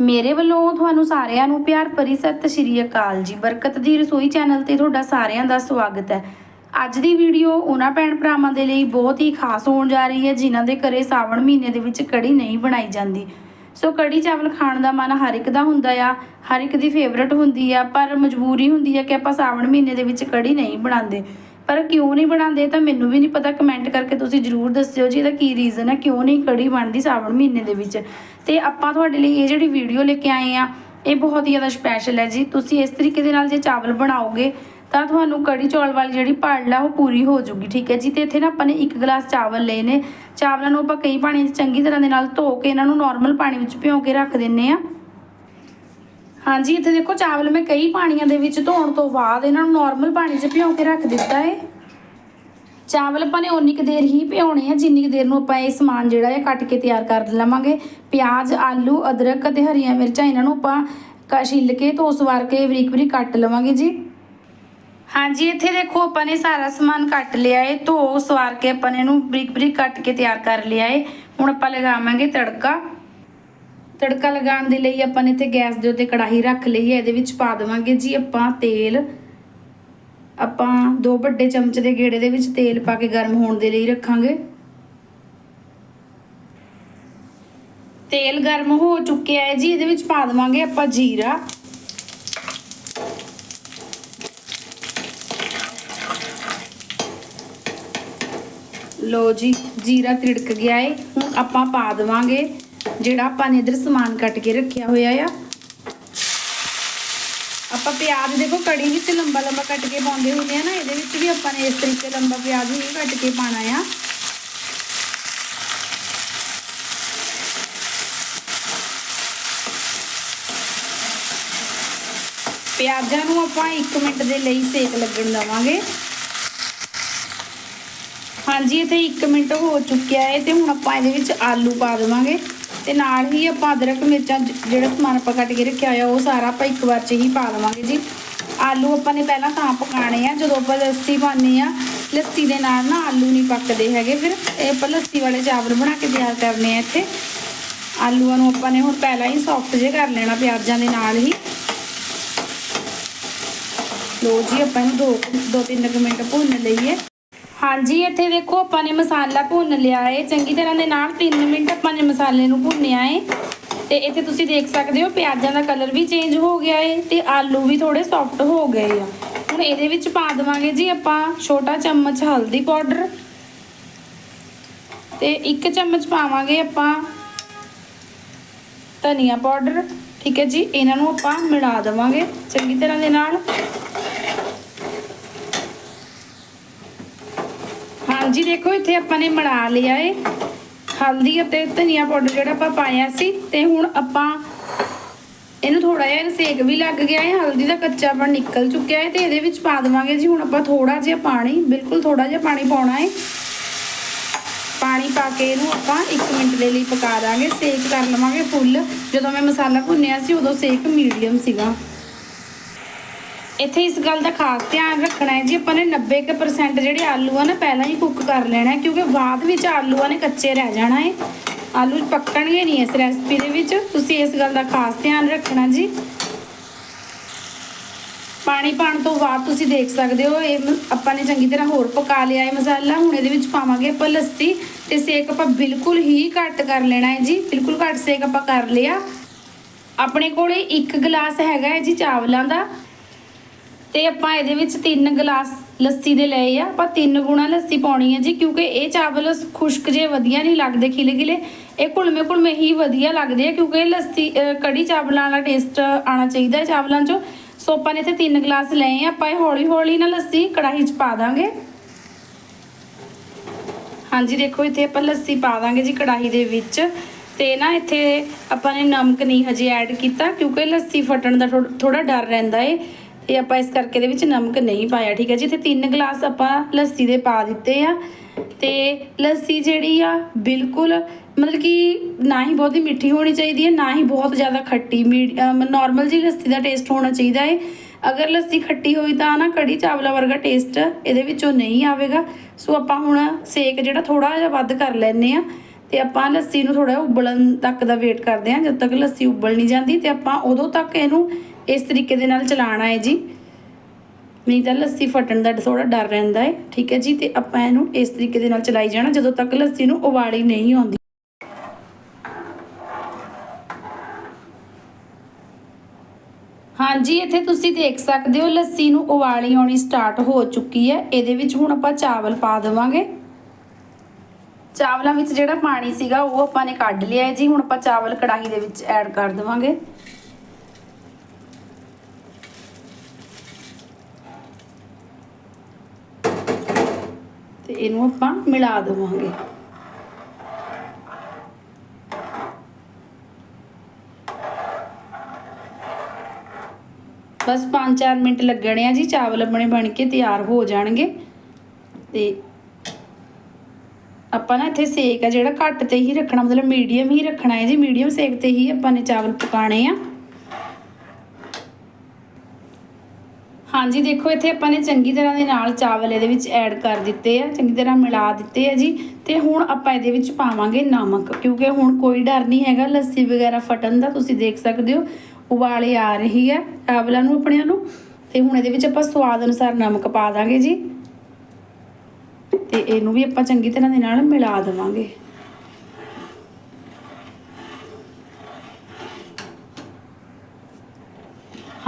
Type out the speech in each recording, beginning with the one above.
ਮੇਰੇ ਵੱਲੋਂ ਤੁਹਾਨੂੰ ਸਾਰਿਆਂ ਨੂੰ ਪਿਆਰ ਭਰੀ ਸਤਿ ਸ਼੍ਰੀ ਅਕਾਲ ਜੀ। ਬਰਕਤ ਦੀ ਰਸੋਈ ਚੈਨਲ ਤੇ ਤੁਹਾਡਾ ਸਾਰਿਆਂ ਦਾ ਸਵਾਗਤ ਹੈ। ਅੱਜ ਦੀ ਵੀਡੀਓ ਉਹਨਾਂ ਭੈਣ ਭਰਾਵਾਂ ਦੇ ਲਈ ਬਹੁਤ ਹੀ ਖਾਸ ਹੋਣ ਜਾ ਰਹੀ ਹੈ, ਜਿਨ੍ਹਾਂ ਦੇ ਘਰੇ ਸਾਵਣ ਮਹੀਨੇ ਦੇ ਵਿੱਚ ਕੜੀ ਨਹੀਂ ਬਣਾਈ ਜਾਂਦੀ। ਸੋ ਕੜੀ ਚਾਵਲ ਖਾਣ ਦਾ ਮਨ ਹਰ ਇੱਕ ਦਾ ਹੁੰਦਾ ਆ, ਹਰ ਇੱਕ ਦੀ ਫੇਵਰਟ ਹੁੰਦੀ ਆ, ਪਰ ਮਜਬੂਰੀ ਹੁੰਦੀ ਆ ਕਿ ਆਪਾਂ ਸਾਵਣ ਮਹੀਨੇ ਦੇ ਵਿੱਚ ਕੜੀ ਨਹੀਂ ਬਣਾਉਂਦੇ। ਪਰ ਕਿਉਂ ਨਹੀਂ ਬਣਾਉਂਦੇ? ਤਾਂ ਮੈਨੂੰ ਵੀ ਨਹੀਂ ਪਤਾ। ਕਮੈਂਟ ਕਰਕੇ ਤੁਸੀਂ ਜਰੂਰ ਦੱਸਿਓ ਜੀ ਇਹਦਾ ਕੀ ਰੀਜ਼ਨ ਹੈ, ਕਿਉਂ ਨਹੀਂ ਕੜੀ ਬਣਦੀ ਸਾਵਣ ਮਹੀਨੇ ਦੇ ਵਿੱਚ। ਤੇ ਆਪਾਂ ਤੁਹਾਡੇ ਲਈ ਇਹ ਜਿਹੜੀ ਵੀਡੀਓ ਲੈ ਕੇ ਆਏ ਆ, ਇਹ ਬਹੁਤ ਹੀ ਜ਼ਿਆਦਾ ਸਪੈਸ਼ਲ ਹੈ ਜੀ। ਤੁਸੀਂ ਇਸ ਤਰੀਕੇ ਦੇ ਨਾਲ ਜੇ ਚਾਵਲ ਬਣਾਓਗੇ, ਤਾਂ ਤੁਹਾਨੂੰ ਕੜੀ ਚੌਲ ਵਾਲੀ ਜਿਹੜੀ ਪੜ ਲਾ, ਉਹ ਪੂਰੀ ਹੋ ਜੂਗੀ, ਠੀਕ ਹੈ ਜੀ? ਤੇ ਇੱਥੇ ਨਾ ਆਪਾਂ ਨੇ ਇੱਕ ਗਲਾਸ ਚਾਵਲ ਲਏ ਨੇ। ਚਾਵਲਾਂ ਨੂੰ ਆਪਾਂ ਕਈ ਪਾਣੀ 'ਚ ਚੰਗੀ ਤਰ੍ਹਾਂ ਦੇ ਨਾਲ ਧੋ ਕੇ ਇਹਨਾਂ ਨੂੰ ਨਾਰਮਲ ਪਾਣੀ ਵਿੱਚ ਭਿਓ ਕੇ ਰੱਖ ਦਿੰਨੇ ਆ ਹਾਂਜੀ, ਇੱਥੇ ਦੇਖੋ ਚਾਵਲ ਮੈਂ ਕਈ ਪਾਣੀਆਂ ਦੇ ਵਿੱਚ ਧੋਣ ਤੋਂ ਬਾਅਦ ਇਹਨਾਂ ਨੂੰ ਨਾਰਮਲ ਪਾਣੀ 'ਚ ਭਿਓ ਕੇ ਰੱਖ ਦਿੱਤਾ ਹੈ ਚਾਵਲ ਆਪਾਂ ਨੇ ਉਨੀ ਕੁ ਦੇਰ ਹੀ ਭਿਉਣੇ ਆ, ਜਿੰਨੀ ਕੁ ਦੇਰ ਨੂੰ ਆਪਾਂ ਇਹ ਸਮਾਨ ਜਿਹੜਾ ਹੈ ਕੱਟ ਕੇ ਤਿਆਰ ਕਰ ਲਵਾਂਗੇ। ਪਿਆਜ਼, ਆਲੂ, ਅਦਰਕ ਅਤੇ ਹਰੀਆਂ ਮਿਰਚਾਂ ਇਹਨਾਂ ਨੂੰ ਆਪਾਂ ਕ- ਛਿੱਲ ਕੇ ਧੋ ਸਵਾਰ ਕੇ ਬਰੀਕ ਬਰੀਕ ਕੱਟ ਲਵਾਂਗੇ ਜੀ। ਹਾਂਜੀ, ਇੱਥੇ ਦੇਖੋ ਆਪਾਂ ਨੇ ਸਾਰਾ ਸਮਾਨ ਕੱਟ ਲਿਆ ਏ, ਧੋ ਸਵਾਰ ਕੇ ਆਪਾਂ ਨੇ ਇਹਨੂੰ ਬਰੀਕ ਬਰੀਕ ਕੱਟ ਕੇ ਤਿਆਰ ਕਰ ਲਿਆ ਏ। ਹੁਣ ਆਪਾਂ ਲਗਾਵਾਂਗੇ ਤੜਕਾ। ਤੜਕਾ ਲਗਾਉਣ ਦੇ ਲਈ ਆਪਾਂ ਨੇ ਇੱਥੇ ਗੈਸ ਦੇ ਉੱਤੇ ਕੜਾਹੀ ਰੱਖ ਲਈ ਹੈ, ਇਹਦੇ ਵਿੱਚ ਪਾ ਦੇਵਾਂਗੇ ਜੀ ਆਪਾਂ ਤੇਲ। ਆਪਾਂ ਦੋ ਵੱਡੇ ਚਮਚ ਦੇ ਗੇੜੇ ਦੇ ਵਿੱਚ ਤੇਲ ਪਾ ਕੇ ਗਰਮ ਹੋਣ ਦੇ ਲਈ ਰੱਖਾਂਗੇ। ਤੇਲ ਗਰਮ ਹੋ ਚੁੱਕਿਆ ਹੈ ਜੀ, ਇਹਦੇ ਵਿੱਚ ਪਾ ਦੇਵਾਂਗੇ ਆਪਾਂ ਜੀਰਾ। ਲੋ ਜੀ, ਜੀਰਾ ਤਿੜਕ ਗਿਆ ਏ, ਹੁਣ ਆਪਾਂ ਪਾ ਦੇਵਾਂਗੇ। ਜਿਹੜਾ ਆਪਾਂ ਨੇ ਇਧਰ ਸਮਾਨ ਕੱਟ ਕੇ ਰੱਖਿਆ ਹੋਇਆ ਆ। ਆਪਾਂ ਪਿਆਜ਼ ਦੇਖੋ ਕੜੀ ਵਿੱਚ ਲੰਬਾ ਲੰਬਾ ਕੱਟ ਕੇ ਪਾਉਂਦੇ ਹੁੰਦੇ ਆ ਨਾ, ਇਹਦੇ ਵਿੱਚ ਵੀ ਆਪਾਂ ਨੇ ਇਸ ਤਰੀਕੇ ਲੰਬਾ ਪਿਆਜ਼ ਹੀ ਕੱਟ ਕੇ ਪਾਣਾ ਆ। ਪਿਆਜ਼ਾਂ ਨੂੰ ਆਪਾਂ 1 ਮਿੰਟ ਦੇ ਲਈ ਸੇਕ ਲੱਗਣ ਦੇਵਾਂਗੇ। ਹਾਂਜੀ ਇੱਥੇ 1 ਮਿੰਟ ਹੋ ਚੁੱਕਿਆ ਹੈ ਤੇ ਹੁਣ ਆਪਾਂ ਇਹਦੇ ਵਿੱਚ ਆਲੂ ਪਾ ਦੇਵਾਂਗੇ। ਤੇ ਨਾਲ ਹੀ ਆਪਾਂ ਅਦਰਕ, ਮਿਰਚਾਂ ਜਿਹੜਾ ਸਮਾਨ ਆਪਾਂ ਕੱਟ ਕੇ ਰੱਖਿਆ ਹੋਇਆ, ਉਹ ਸਾਰਾ ਆਪਾਂ ਇੱਕ ਵਾਰ 'ਚ ਹੀ ਪਾ ਦੇਵਾਂਗੇ ਜੀ। ਆਲੂ ਆਪਾਂ ਨੇ ਪਹਿਲਾਂ ਤਾਂ ਪਕਾਣੇ ਆ, ਜਦੋਂ ਆਪਾਂ ਲੱਸੀ ਪਾਉਂਦੇ ਆ, ਲੱਸੀ ਦੇ ਨਾਲ ਨਾ ਆਲੂ ਨਹੀਂ ਪੱਕਦੇ ਹੈਗੇ, ਫਿਰ ਇਹ ਆਪਾਂ ਲੱਸੀ ਵਾਲੇ ਚਾਵਲ ਬਣਾ ਕੇ ਤਿਆਰ ਕਰਨੇ ਆ ਇੱਥੇ। ਆਲੂਆਂ ਨੂੰ ਆਪਾਂ ਨੇ ਹੁਣ ਪਹਿਲਾਂ ਹੀ ਸੌਫਟ ਜੇ ਕਰ ਲੈਣਾ ਪਿਆਜ਼ਾਂ ਦੇ ਨਾਲ ਹੀ। ਲੋ ਜੀ, ਆਪਾਂ ਇਹਨੂੰ ਦੋ ਦੋ ਤਿੰਨ ਕੁ ਮਿੰਟ ਭੁੰਨ ਲਈਏ। ਹਾਂਜੀ, ਇੱਥੇ ਦੇਖੋ ਆਪਾਂ ਨੇ ਮਸਾਲਾ ਭੁੰਨ ਲਿਆ ਏ। ਚੰਗੀ ਤਰ੍ਹਾਂ ਦੇ ਨਾਲ 3 ਮਿੰਟ ਆਪਾਂ ਨੇ ਮਸਾਲੇ ਨੂੰ ਭੁੰਨਿਆ ਏ। ਤੇ ਇੱਥੇ ਤੁਸੀਂ ਦੇਖ ਸਕਦੇ ਹੋ ਪਿਆਜ਼ਾਂ ਦਾ ਕਲਰ ਵੀ ਚੇਂਜ ਹੋ ਗਿਆ ਏ ਤੇ ਆਲੂ ਵੀ ਥੋੜੇ ਸੌਫਟ ਹੋ ਗਏ ਆ। ਹੁਣ ਇਹਦੇ ਵਿੱਚ ਪਾ ਦੇਵਾਂਗੇ ਜੀ ਆਪਾਂ ਛੋਟਾ ਚਮਚ ਹਲਦੀ ਪਾਊਡਰ। ਤੇ ਇੱਕ ਚਮਚ ਪਾਵਾਂਗੇ ਆਪਾਂ ਧਨੀਆ ਪਾਊਡਰ। ਠੀਕ ਹੈ ਜੀ, ਇਹਨਾਂ ਨੂੰ ਆਪਾਂ ਮਿਲਾ ਦੇਵਾਂਗੇ। ਚੰਗੀ ਤਰ੍ਹਾਂ ਦੇ ਨਾਲ ਹਾਂਜੀ, ਦੇਖੋ ਇੱਥੇ ਆਪਾਂ ਨੇ ਮਿਲਾ ਲਿਆ ਏ। ਹਲਦੀ ਅਤੇ ਧਨੀਆ ਪਾਊਡਰ ਜਿਹੜਾ ਆਪਾਂ ਪਾਇਆ ਸੀ ਤੇ ਹੁਣ ਆਪਾਂ ਇਹਨੂੰ ਥੋੜਾ ਜਿਹਾ ਸੇਕ ਵੀ ਲੱਗ ਗਿਆ ਹੈ ਹਲਦੀ ਦਾ ਕੱਚਾਪਣ ਨਿਕਲ ਚੁੱਕਿਆ ਹੈ ਤੇ ਇਹਦੇ ਵਿੱਚ ਪਾ ਦੇਵਾਂਗੇ ਜੀ। ਹੁਣ ਆਪਾਂ ਥੋੜਾ ਜਿਹਾ ਪਾਣੀ, ਬਿਲਕੁਲ ਥੋੜਾ ਜਿਹਾ ਪਾਣੀ ਪਾਉਣਾ ਹੈ ਪਾਣੀ ਪਾ ਕੇ ਇਹਨੂੰ ਆਪਾਂ 1 ਮਿੰਟ ਦੇ ਲਈ ਪਕਾ ਦਾਂਗੇ। ਸੇਕ ਕਰ ਲਵਾਂਗੇ ਫੁੱਲ। ਜਦੋਂ ਮੈਂ ਮਸਾਲਾ ਭੁੰਨਿਆ ਸੀ ਉਦੋਂ ਸੇਕ ਮੀਡੀਅਮ ਸੀਗਾ। ਇੱਥੇ ਇਸ ਗੱਲ ਦਾ ਖਾਸ ਧਿਆਨ ਰੱਖਣਾ ਹੈ ਜੀ, ਆਪਾਂ ਨੇ 90% ਜਿਹੜੇ ਆਲੂ ਆ ਨਾ ਪਹਿਲਾਂ ਹੀ ਕੁੱਕ ਕਰ ਲੈਣਾ ਕਿਉਂਕਿ ਬਾਅਦ ਵਿੱਚ ਆਲੂਆਂ ਨੇ ਕੱਚੇ ਰਹਿ ਜਾਣਾ ਹੈ। ਆਲੂ ਪੱਕਣਗੇ ਨਹੀਂ ਇਸ ਰੈਸਪੀ ਦੇ ਵਿੱਚ, ਤੁਸੀਂ ਇਸ ਗੱਲ ਦਾ ਖਾਸ ਧਿਆਨ ਰੱਖਣਾ ਜੀ। ਪਾਣੀ ਪਾਣ ਤੋਂ ਬਾਅਦ ਤੁਸੀਂ ਦੇਖ ਸਕਦੇ ਹੋ, ਇਹ ਮ- ਆਪਾਂ ਨੇ ਚੰਗੀ ਤਰ੍ਹਾਂ ਹੋਰ ਪਕਾ ਲਿਆ ਹੈ ਮਸਾਲਾ, ਹੁਣ ਇਹਦੇ ਵਿੱਚ ਪਾਵਾਂਗੇ ਆਪਾਂ ਲੱਸੀ ਤੇ ਸੇਕ ਆਪਾਂ ਬਿਲਕੁਲ ਹੀ ਘੱਟ ਕਰ ਲੈਣਾ ਹੈ ਜੀ, ਬਿਲਕੁਲ ਘੱਟ ਸੇਕ ਆਪਾਂ ਕਰ ਲਿਆ। ਆਪਣੇ ਕੋਲੇ ਇੱਕ ਗਲਾਸ ਹੈਗਾ ਹੈ ਜੀ ਚਾਵਲਾਂ ਦਾ ਤੇ ਆਪਾਂ ਇਹਦੇ ਵਿੱਚ 3 ਗਲਾਸ ਲੱਸੀ ਦੇ ਲਏ ਆ। ਆਪਾਂ 3 ਗੁਣਾ ਲੱਸੀ ਪਾਉਣੀ ਹੈ ਜੀ, ਕਿਉਂਕਿ ਇਹ ਚਾਵਲ ਖੁਸ਼ਕ ਜੇ ਵਧੀਆ ਨਹੀਂ ਲੱਗਦੇ ਖਿਲੇ ਖਿਲੇ ਇਹ ਘੁਲਮੇ ਘੁਲਮੇ ਹੀ ਵਧੀਆ ਲੱਗਦੇ ਆ, ਕਿਉਂਕਿ ਇਹ ਲੱਸੀ ਕੜੀ ਚਾਵਲਾਂ ਵਾਲਾ ਟੇਸਟ ਆਣਾ ਚਾਹੀਦਾ ਹੈ ਚਾਵਲਾਂ 'ਚੋਂ। ਸੋ ਆਪਾਂ ਨੇ ਇੱਥੇ 3 ਗਲਾਸ ਲਏ ਆ, ਆਪਾਂ ਇਹ ਹੌਲੀ ਹੌਲੀ ਨਾ ਲੱਸੀ ਕੜਾਹੀ 'ਚ ਪਾ ਦਾਂਗੇ। ਹਾਂਜੀ, ਦੇਖੋ ਇੱਥੇ ਆਪਾਂ ਲੱਸੀ ਪਾ ਦਾਂਗੇ ਜੀ ਕੜਾਹੀ ਦੇ ਵਿੱਚ। ਤੇ ਨਾ ਇੱਥੇ ਆਪਾਂ ਨੇ ਨਮਕ ਨਹੀਂ ਹਜੇ ਐਡ ਕੀਤਾ, ਕਿਉਂਕਿ ਲੱਸੀ ਫਟਣ ਦਾ ਥੋੜਾ ਡਰ ਰਹਿੰਦਾ ਏ। ਤੇ ਆਪਾਂ ਇਸ ਕਰਕੇ ਇਹਦੇ ਵਿੱਚ ਨਮਕ ਨਹੀਂ ਪਾਇਆ, ਠੀਕ ਹੈ ਜੀ? ਇੱਥੇ ਤਿੰਨ ਗਲਾਸ ਆਪਾਂ ਲੱਸੀ ਦੇ ਪਾ ਦਿੱਤੇ ਆ। ਤੇ ਲੱਸੀ ਜਿਹੜੀ ਆ, ਬਿਲਕੁਲ ਮਤਲਬ ਕਿ ਨਾ ਹੀ ਬਹੁਤੀ ਮਿੱਠੀ ਹੋਣੀ ਚਾਹੀਦੀ ਹੈ, ਨਾ ਹੀ ਬਹੁਤ ਜ਼ਿਆਦਾ ਖੱਟੀ ਨਾਰਮਲ ਜੀ ਲੱਸੀ ਦਾ ਟੇਸਟ ਹੋਣਾ ਚਾਹੀਦਾ ਹੈ। ਅਗਰ ਲੱਸੀ ਖੱਟੀ ਹੋਈ ਤਾਂ ਨਾ ਕੜੀ ਚਾਵਲਾ ਵਰਗਾ ਟੇਸਟ ਇਹਦੇ ਵਿੱਚੋਂ ਨਹੀਂ ਆਵੇਗਾ। ਸੋ ਆਪਾਂ ਹੁਣ ਸੇਕ ਜਿਹੜਾ ਥੋੜਾ ਜਿਹਾ ਵੱਧ ਕਰ ਲੈਨੇ ਆ ਤੇ ਆਪਾਂ ਲੱਸੀ ਨੂੰ ਥੋੜਾ ਉਬਲਣ ਤੱਕ ਦਾ ਵੇਟ ਕਰਦੇ ਹਾਂ। ਜਦ ਤੱਕ ਲੱਸੀ ਉਬਲ ਨਹੀਂ ਜਾਂਦੀ ਤੇ ਆਪਾਂ ਉਦੋਂ ਤੱਕ ਇਹਨੂੰ ਇਸ ਤਰੀਕੇ ਦੇ ਨਾਲ ਚਲਾਉਣਾ ਹੈ ਜੀ। ਨਹੀਂ ਤਾਂ ਲੱਸੀ ਫਟਣ ਦਾ ਥੋੜਾ ਡਰ ਰਹਿੰਦਾ ਹੈ। ਠੀਕ ਹੈ ਜੀ, ਤੇ ਆਪਾਂ ਇਹਨੂੰ ਇਸ ਤਰੀਕੇ ਦੇ ਨਾਲ ਚਲਾਈ ਜਾਣਾ। ਜਦੋਂ ਤੱਕ ਲੱਸੀ ਨੂੰ ਉਬਾਲੀ ਨਹੀਂ ਆਉਂਦੀ। ਹਾਂਜੀ, ਇੱਥੇ ਤੁਸੀਂ ਦੇਖ ਸਕਦੇ ਹੋ ਲੱਸੀ ਨੂੰ ਉਬਾਲੀ ਆਉਣੀ ਸਟਾਰਟ ਹੋ ਚੁੱਕੀ ਹੈ। ਇਹਦੇ ਵਿੱਚ ਹੁਣ ਆਪਾਂ ਚਾਵਲ ਪਾ ਦੇਵਾਂਗੇ। ਚਾਵਲਾਂ ਵਿੱਚ ਜਿਹੜਾ ਪਾਣੀ ਸੀਗਾ, ਉਹ ਆਪਾਂ ਨੇ ਕੱਢ ਲਿਆ ਹੈ ਜੀ। ਹੁਣ ਆਪਾਂ ਚਾਵਲ ਕੜਾਹੀ ਦੇ ਵਿੱਚ ਐਡ ਕਰ ਦੇਵਾਂਗੇ। ਤੇ ਇਹਨੂੰ ਆਪਾਂ ਮਿਲਾ ਦੇਵਾਂਗੇ। ਬਸ 5-4 ਮਿੰਟ ਲੱਗਣੇ ਆ ਜੀ, ਚਾਵਲ ਆਪਣੇ ਬਣ ਕੇ ਤਿਆਰ ਹੋ ਜਾਣਗੇ। ਤੇ ਆਪਾਂ ਨਾ ਇੱਥੇ ਸੇਕ ਆ ਜਿਹੜਾ ਘੱਟ ਤੇ ਹੀ ਰੱਖਣਾ, ਮਤਲਬ ਮੀਡੀਅਮ ਹੀ ਰੱਖਣਾ ਹੈ ਜੀ, ਮੀਡੀਅਮ ਸੇਕ ਤੇ ਹੀ ਆਪਾਂ ਨੇ ਚਾਵਲ ਪਕਾਣੇ ਆ। ਹਾਂਜੀ, ਦੇਖੋ, ਇੱਥੇ ਆਪਾਂ ਨੇ ਚੰਗੀ ਤਰ੍ਹਾਂ ਦੇ ਨਾਲ ਚਾਵਲ ਇਹਦੇ ਵਿੱਚ ਐਡ ਕਰ ਦਿੱਤੇ ਆ, ਚੰਗੀ ਤਰ੍ਹਾਂ ਮਿਲਾ ਦਿੱਤੇ ਆ ਜੀ, ਤੇ ਹੁਣ ਆਪਾਂ ਇਹਦੇ ਵਿੱਚ ਪਾਵਾਂਗੇ ਨਮਕ, ਕਿਉਂਕਿ ਹੁਣ ਕੋਈ ਡਰ ਨਹੀਂ ਹੈਗਾ, ਲੱਸੀ ਵਗੈਰਾ ਫਟਣ ਦਾ, ਤੁਸੀਂ ਦੇਖ ਸਕਦੇ ਹੋ, ਉਬਾਲੇ ਆ ਰਹੀ ਆ ਚਾਵਲਾਂ ਨੂੰ, ਆਪਣਿਆਂ ਨੂੰ, ਤੇ ਹੁਣ ਇਹਦੇ ਵਿੱਚ ਆਪਾਂ ਸਵਾਦ ਅਨੁਸਾਰ ਨਮਕ ਪਾ ਦਾਂਗੇ ਜੀ, ਤੇ ਇਹਨੂੰ ਵੀ ਆਪਾਂ ਚੰਗੀ ਤਰ੍ਹਾਂ ਦੇ ਨਾਲ ਮਿਲਾ ਦੇਵਾਂਗੇ।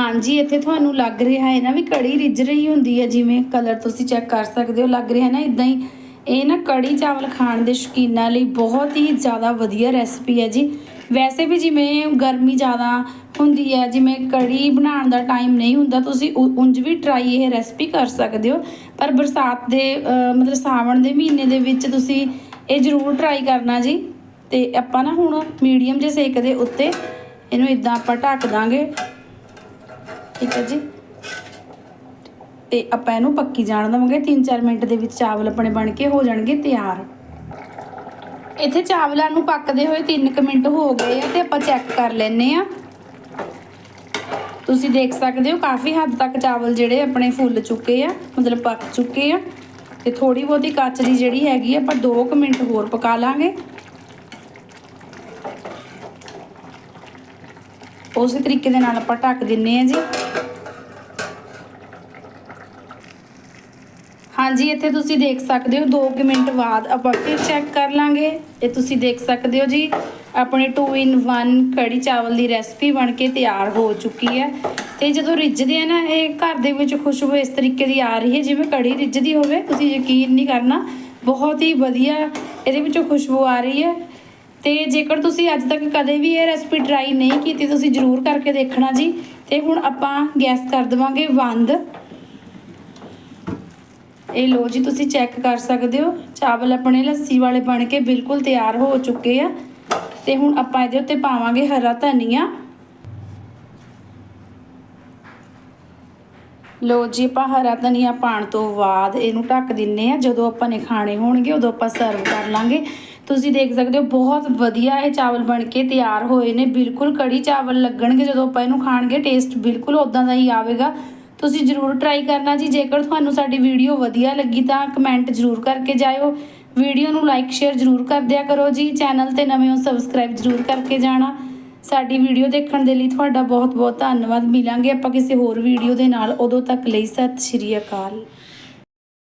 ਹਾਂਜੀ ਇੱਥੇ ਤੁਹਾਨੂੰ ਲੱਗ ਰਿਹਾ ਹੈ ਨਾ ਵੀ ਕੜੀ ਰਿੱਝ ਰਹੀ ਹੁੰਦੀ ਹੈ, ਜਿਵੇਂ ਕਲਰ ਤੁਸੀਂ ਚੈੱਕ ਕਰ ਸਕਦੇ ਹੋ, ਲੱਗ ਰਿਹਾ ਨਾ ਇਦਾਂ ਹੀ। ਇਹ ਨਾ ਕੜੀ ਚਾਵਲ ਖਾਣ ਦੇ ਸ਼ੌਕੀਨਾਂ ਲਈ ਬਹੁਤ ਹੀ ਜ਼ਿਆਦਾ ਵਧੀਆ ਰੈਸਪੀ ਹੈ ਜੀ। ਵੈਸੇ ਵੀ ਜਿਵੇਂ ਗਰਮੀ ਜ਼ਿਆਦਾ ਹੁੰਦੀ ਹੈ, ਜਿਵੇਂ ਕੜੀ ਬਣਾਉਣ ਦਾ ਟਾਈਮ ਨਹੀਂ ਹੁੰਦਾ, ਤੁਸੀਂ ਉ- ਉਂਝ ਵੀ ਟਰਾਈ ਇਹ ਰੈਸਪੀ ਕਰ ਸਕਦੇ ਹੋ। ਪਰ ਬਰਸਾਤ ਦੇ ਮਤਲਬ ਸਾਵਣ ਦੇ ਮਹੀਨੇ ਦੇ ਵਿੱਚ ਤੁਸੀਂ ਇਹ ਜ਼ਰੂਰ ਟਰਾਈ ਕਰਨਾ ਜੀ। ਤੇ ਆਪਾਂ ਨਾ ਹੁਣ ਮੀਡੀਅਮ ਜਿਹੇ ਸੇਕ ਦੇ ਉੱਤੇ, ਇਹਨੂੰ ਇਦਾਂ ਆਪਾਂ ਢੱਕ ਦਾਂਗੇ। ਠੀਕ ਹੈ ਜੀ। ਤੇ ਆਪਾਂ ਇਹਨੂੰ ਪੱਕੀ ਜਾਣ ਦੇਵਾਂਗੇ। 3-4 ਮਿੰਟ ਦੇ ਵਿੱਚ ਚਾਵਲ ਆਪਣੇ ਬਣ ਕੇ ਹੋ ਜਾਣਗੇ ਤਿਆਰ। ਇੱਥੇ ਚਾਵਲਾਂ ਨੂੰ ਪੱਕਦੇ ਹੋਏ 3 ਮਿੰਟ ਹੋ ਗਏ ਆ ਤੇ ਆਪਾਂ ਚੈੱਕ ਕਰ ਲੈਨੇ ਆ। ਤੁਸੀਂ ਦੇਖ ਸਕਦੇ ਹੋ ਕਾਫੀ ਹੱਦ ਤੱਕ ਚਾਵਲ ਜਿਹੜੇ ਆਪਣੇ ਫੁੱਲ ਚੁੱਕੇ ਆ ਮਤਲਬ ਪੱਕ ਚੁੱਕੇ ਆ। ਤੇ ਥੋੜੀ ਬਹੁਤੀ ਕੱਚ ਦੀ ਜਿਹੜੀ ਹੈਗੀ ਆ, ਆਪਾਂ 2 ਮਿੰਟ ਹੋਰ ਪਕਾ ਲਾਂਗੇ। ਉਸੇ ਤਰੀਕੇ ਦੇ ਨਾਲ ਆਪਾਂ ਢੱਕ ਦਿੰਨੇ ਆ ਜੀ। ਹਾਂਜੀ, ਇੱਥੇ ਤੁਸੀਂ ਦੇਖ ਸਕਦੇ ਹੋ 2 ਮਿੰਟ ਬਾਅਦ ਆਪਾਂ ਫਿਰ ਚੈੱਕ ਕਰ ਲਾਂਗੇ। ਇਹ ਤੁਸੀਂ ਦੇਖ ਸਕਦੇ ਹੋ ਜੀ, ਆਪਣੇ 2 ਇਨ 1 ਕੜੀ ਚਾਵਲ ਦੀ ਰੈਸਪੀ ਬਣ ਕੇ ਤਿਆਰ ਹੋ ਚੁੱਕੀ ਹੈ। ਤੇ ਜਦੋਂ ਰਿੱਝਦੇ ਆ ਨਾ, ਇਹ ਘਰ ਦੇ ਵਿੱਚ ਖੁਸ਼ਬੂ ਇਸ ਤਰੀਕੇ ਦੀ ਆ ਰਹੀ ਹੈ, ਜਿਵੇਂ ਕੜੀ ਰਿੱਝਦੀ ਹੋਵੇ, ਤੁਸੀਂ ਯਕੀਨ ਨਹੀਂ ਕਰਨਾ। ਬਹੁਤ ਹੀ ਵਧੀਆ ਇਹਦੇ ਵਿੱਚੋਂ ਖੁਸ਼ਬੂ ਆ ਰਹੀ ਹੈ। ਤੇ ਜੇਕਰ ਤੁਸੀਂ ਅੱਜ ਤੱਕ ਕਦੇ ਵੀ ਇਹ ਰੈਸਪੀ ਟਰਾਈ ਨਹੀਂ ਕੀਤੀ, ਤੁਸੀਂ ਜ਼ਰੂਰ ਕਰਕੇ ਦੇਖਣਾ ਜੀ। ਤੇ ਹੁਣ ਆਪਾਂ ਗੈਸ ਕਰ ਦੇਵਾਂਗੇ ਬੰਦ ਇਹ ਲੋ ਜੀ, ਤੁਸੀਂ ਚੈੱਕ ਕਰ ਸਕਦੇ ਹੋ। ਚਾਵਲ ਆਪਣੇ ਲੱਸੀ ਵਾਲੇ ਬਣ ਕੇ ਬਿਲਕੁਲ ਤਿਆਰ ਹੋ ਚੁੱਕੇ ਆ। ਤੇ ਹੁਣ ਆਪਾਂ ਇਹਦੇ ਉੱਤੇ ਪਾਵਾਂਗੇ ਹਰਾ ਧਨੀਆ। ਲੋ ਜੀ, ਆਪਾਂ ਹਰਾ ਧਨੀਆ ਪਾਣ ਤੋਂ ਬਾਅਦ ਇਹਨੂੰ ਢੱਕ ਦਿੰਨੇ ਆ। ਜਦੋਂ ਆਪਾਂ ਨੇ ਖਾਣੇ ਹੋਣਗੇ, ਉਦੋਂ ਆਪਾਂ ਸਰਵ ਕਰ ਲਾਂਗੇ। ਤੁਸੀਂ ਦੇਖ ਸਕਦੇ ਹੋ, ਬਹੁਤ ਵਧੀਆ ਇਹ ਚਾਵਲ ਬਣ ਕੇ ਤਿਆਰ ਹੋਏ ਨੇ। ਬਿਲਕੁਲ ਕੜੀ ਚਾਵਲ ਲੱਗਣਗੇ, ਜਦੋਂ ਆਪਾਂ ਇਹਨੂੰ ਖਾਣਗੇ ਟੇਸਟ ਬਿਲਕੁਲ ਉਦਾਂ ਦਾ ਹੀ ਆਵੇਗਾ। ਤੁਸੀਂ ਜ਼ਰੂਰ ਟਰਾਈ ਕਰਨਾ ਜੀ, ਜੇਕਰ ਤੁਹਾਨੂੰ ਸਾਡੀ ਵੀਡੀਓ ਵਧੀਆ ਲੱਗੀ ਤਾਂ ਕਮੈਂਟ ਜ਼ਰੂਰ ਕਰਕੇ ਜਾਇਓ। ਵੀਡੀਓ ਨੂੰ ਲਾਈਕ ਸ਼ੇਅਰ ਜ਼ਰੂਰ ਕਰ ਦਿਆ ਕਰੋ ਜੀ ਚੈਨਲ ਤੇ ਨਵੇਂ ਹੋ ਸਬਸਕ੍ਰਾਈਬ ਜ਼ਰੂਰ ਕਰਕੇ ਜਾਣਾ। ਸਾਡੀ ਵੀਡੀਓ ਦੇਖਣ ਦੇ ਲਈ ਤੁਹਾਡਾ ਬਹੁਤ ਬਹੁਤ ਧੰਨਵਾਦ। ਮਿਲਾਂਗੇ ਆਪਾਂ ਕਿਸੇ ਹੋਰ ਵੀਡੀਓ ਦੇ ਨਾਲ। ਉਦੋਂ ਤੱਕ ਲਈ ਸਤਿ ਸ਼੍ਰੀ ਅਕਾਲ।